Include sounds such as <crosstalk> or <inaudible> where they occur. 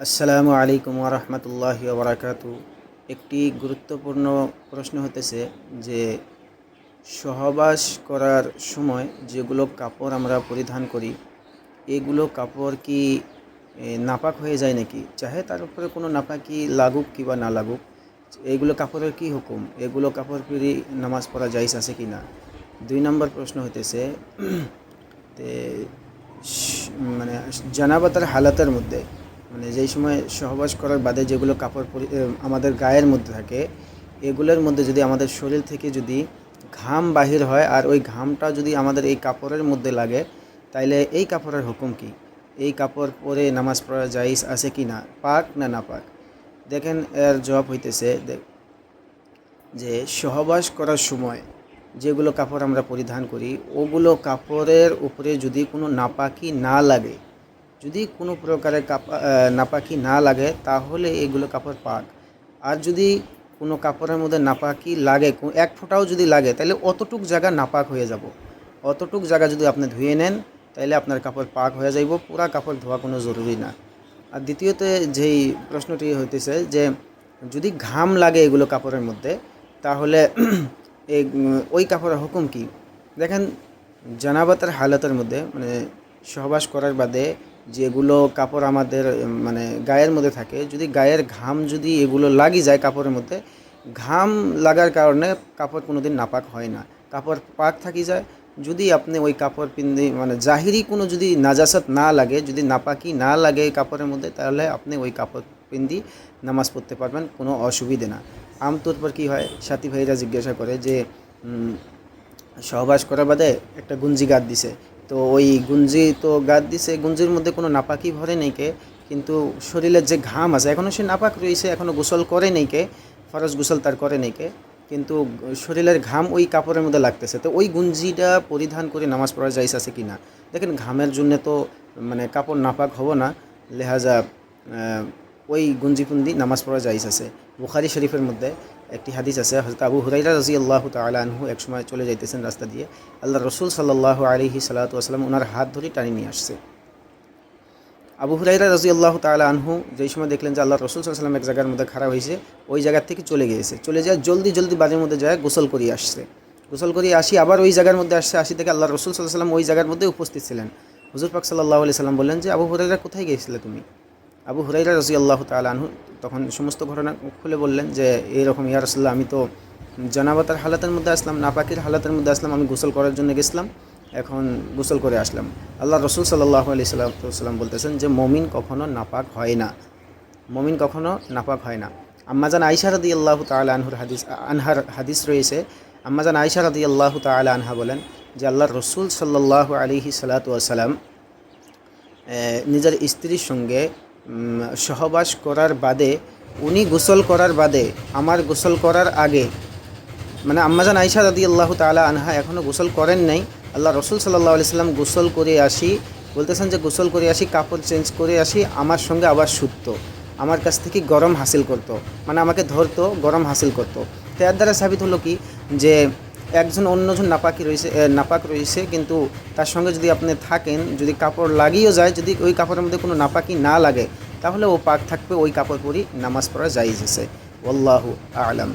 আসসালামু আলাইকুম রহমতুল্লাহ বারাকাতু একটি গুরুত্বপূর্ণ প্রশ্ন হতেছে যে, সহবাস করার সময় যেগুলো কাপড় আমরা পরিধান করি, এগুলো কাপড় কি নাপাক হয়ে যায় নাকি? চাহে তার উপরে কোনো নাপাকি লাগুক কিংবা না লাগুক, এগুলো কাপড়ের কি হুকুম? এগুলো কাপড় পরি নামাজ পড়া যাইস আছে কি না? দুই নম্বর প্রশ্ন স- <clears throat> মানে জানাবাতার হালাতের মধ্যে মানে যেই সময় সহবাস করার বাদে যেগুলো কাপড় আমাদের গায়ের মধ্যে থাকে, এগুলোর মধ্যে যদি আমাদের শরীর থেকে যদি ঘাম বাহির হয় আর ওই ঘামটা যদি আমাদের এই কাপড়ের মধ্যে লাগে, তাইলে এই কাপড়ের হুকুম কি? এই কাপড় পরে নামাজ পড়া জাইজ আছে কি না? পাক না না পাক? দেখেন এর জবাব হইতেছে যে সহবাস করার সময় যেগুলো কাপড় আমরা পরিধান করি, ওগুলো কাপড়ের উপরে যদি কোনো নাপাকি না লাগে যদি কোনো প্রকারের কাপা নাপাকি না লাগে, তাহলে এগুলো কাপড় পাক। আর যদি কোনো কাপড়ের মধ্যে নাপাকি লাগে এক ফোঁটাও যদি লাগে, তাহলে অতটুক জায়গা নাপাক হয়ে যাব। অতটুক জায়গা যদি আপনি ধুয়ে নেন, তাহলে আপনার কাপড় পাক হয়ে যাইব, পুরা কাপড় ধোয়া কোনো জরুরি না। আর দ্বিতীয়তে যেই প্রশ্নটি হইতেছে যে, যদি ঘাম লাগে এগুলো কাপড়ের মধ্যে, তাহলে <clears throat> এই ওই কাপড়ের হুকুম কি? দেখেন, জানাবাতের হালতের মধ্যে মানে সহবাস করার বাদে যেগুলো কাপড় আমাদের মানে গায়ের মধ্যে থাকে, যদি গায়ের ঘাম যদি এগুলো লাগি যায় কাপড়ের মধ্যে, ঘাম লাগার কারণে কাপড় কোনোদিন নাপাক হয় না। কাপড় পাক থাকি যায়, যদি আপনি ওই কাপড় পিন্দি মানে জাহিরি কোনো যদি নাজাসাত না লাগে, যদি নাপাকি না লাগে কাপড়ের মধ্যে, তাহলে আপনি ওই কাপড় পিন্দি নামাজ পড়তে পারবেন, কোনো অসুবিধে না। আমতোর পর কী হয়? সাথী ভাইরা জিজ্ঞাসা করে যে সহবাস করার বাদে একটা গুঞ্জি গাদ দিছে। তো ওই গুঞ্জি তো গাদ দিছে। গুঞ্জির মধ্যে কোনো নাপাকি ভরে নেই কে, কিন্তু শরীরের যে ঘাম আছে এখনও সে নাপাক রয়েছে এখনও গোসল করে নেই কে, ফরজ গোসল তার করে নেই কে, কিন্তু শরীরের ঘাম ওই কাপড়ের মধ্যে লাগতেছে। তো ওই গুঞ্জিটা পরিধান করে নামাজ পড়া যাইস আছে কি না? দেখেন, ঘামের জন্য তো মানে কাপড় নাপাক হব না, লেহাজা ওই গুঞ্জিপুন্দি নামাজ পড়া যাইস আছে। বুখারি শরীফের মধ্যে একটি হাদিস আছে হজরত আবু হুরাইরা রাজি আল্লাহ আনহু একসময় চলে যাইতেছেন রাস্তা দিয়ে। আল্লাহ রসুল সাল্লাহ আলিহি সাল্লাতু আসসালাম ওনার হাত ধরে টানি নিয়ে আসছে। আবু হুরাইরা রাজি আল্লাহ তালা আনহু যেই সময় দেখলেন যে আল্লাহ রসুল সাল্লাম এক জায়গার মধ্যে খারাপ হয়েছে ওই জায়গার থেকে চলে গিয়েছে। চলে যায় জলদি জলদি বাড়ির মধ্যে যায় গোসল করিয়ে আসছে। গোসল করিয়ে আসি আবার ওই জায়গার মধ্যে আসছে, আসি থেকে আল্লাহ রসুল সাল্লাহ সাল্লাম ওই জায়গার মধ্যে উপস্থিত ছিলেন। হুজুর পাক সাল্লাহ আলি সাল্লাম বললেন যে, আবু হুরাইরা কোথায় গিয়েছিলে তুমি? আবু হুরাইরা রাজি আল্লাহ আনহু তখন সমস্ত ঘটনা খুলে বললেন যে এইরকম ইয়া রসুল্লাহ আমি তো জানাবাতার হালাতের মধ্যে আসলাম, নাপাকির হালাতের মধ্যে আসলাম, আমি গোসল করার জন্য গেছিলাম, এখন গোসল করে আসলাম। আল্লাহ রসুল সাল্লাহ আলি সাল্লাম বলতেছেন যে, মমিন কখনো নাপাক হয় না। মমিন কখনো নাপাক হয় না। আম্মাজান আইসা রদি আল্লাহ তালা আনহুর হাদিস, আনহার হাদিস রয়েছে। আম্মাজান আইসা রদি আল্লাহ তালা আনহা বলেন যে, আল্লাহ রসুল সাল্লাহ আলিহি সালাতাম নিজের স্ত্রীর সঙ্গে সহবাস করার বাদে, উনি গোসল করার বাদে, আমার গোসল করার আগে মানে আম্মাজান আইসা দাদি আল্লাহ তালা আনহা এখনও গোসল করেন নাই। আল্লাহ রসুল সাল্লাহ আলি সাল্লাম গোসল করে আসি, বলতেছেন যে গোসল করে আসি, কাপড় চেঞ্জ করে আসি, আমার সঙ্গে আবার শুদ্ধ আমার কাছ থেকে গরম হাসিল করতো মানে আমাকে ধরতো, গরম হাসিল করতো। তো এর দ্বারা সাবিত হলো কি? যে একজন অন্যজন নাপাকি রয়েছে নাপাক রয়েছে, কিন্তু তার সঙ্গে যদি আপনি থাকেন, যদি কাপড় লাগিয়েও যায়, যদি ওই কাপড়ের মধ্যে কোনো নাপাকি না লাগে, তাহলে ও পাক থাকবে, ওই কাপড় পরি নামাজ পড়া যাইজ আছে। আল্লাহু আলাম।